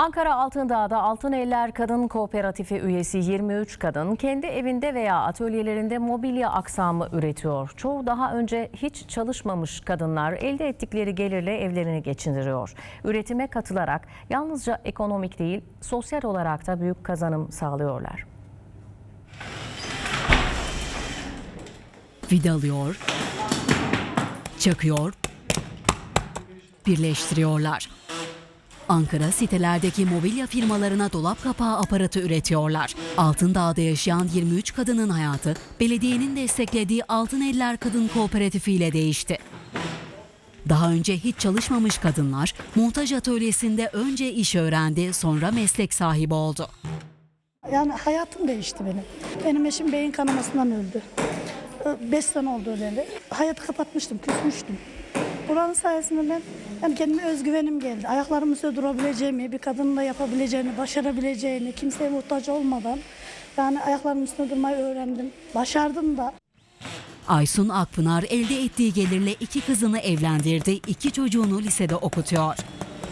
Ankara Altındağ'da Altın Eller Kadın Kooperatifi üyesi 23 kadın kendi evinde veya atölyelerinde mobilya aksamı üretiyor. Çoğu daha önce hiç çalışmamış kadınlar elde ettikleri gelirle evlerini geçindiriyor. Üretime katılarak yalnızca ekonomik değil sosyal olarak da büyük kazanım sağlıyorlar. vidalıyor, çakıyor, birleştiriyorlar. Ankara sitelerdeki mobilya firmalarına dolap kapağı aparatı üretiyorlar. Altındağ'da yaşayan 23 kadının hayatı belediyenin desteklediği Altın Eller Kadın Kooperatifi ile değişti. Daha önce hiç çalışmamış kadınlar montaj atölyesinde önce iş öğrendi, sonra meslek sahibi oldu. Yani hayatım değişti benim. Benim eşim beyin kanamasından öldü. 5 sene oldu öleli. Hayatı kapatmıştım, küsmüştüm. Buranın sayesinde ben yani kendime özgüvenim geldi. Ayaklarımın üstünde durabileceğimi, bir kadının da yapabileceğini, başarabileceğini, kimseye muhtaç olmadan yani ayaklarımın üstünde durmayı öğrendim. Başardım da. Aysun Akpınar elde ettiği gelirle iki kızını evlendirdi, iki çocuğunu lisede okutuyor.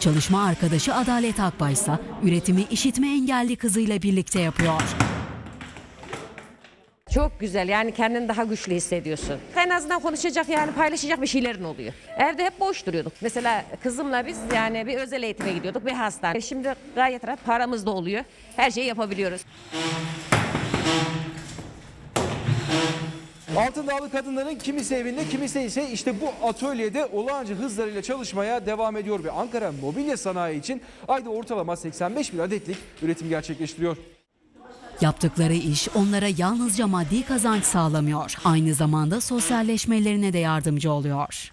Çalışma arkadaşı Adalet Akbay ise üretimi işitme engelli kızıyla birlikte yapıyor. Çok güzel yani kendini daha güçlü hissediyorsun. En azından konuşacak yani paylaşacak bir şeylerin oluyor. Evde hep boş duruyorduk. Mesela kızımla biz yani bir özel eğitime gidiyorduk bir hastane. Şimdi gayet rahat paramız da oluyor. Her şeyi yapabiliyoruz. Altındağlı kadınların kimisi evinde kimisi ise işte bu atölyede olağanca hızlarıyla çalışmaya devam ediyor ve Ankara mobilya sanayi için ayda ortalama 85 bin adetlik üretim gerçekleştiriyor. Yaptıkları iş onlara yalnızca maddi kazanç sağlamıyor, aynı zamanda sosyalleşmelerine de yardımcı oluyor.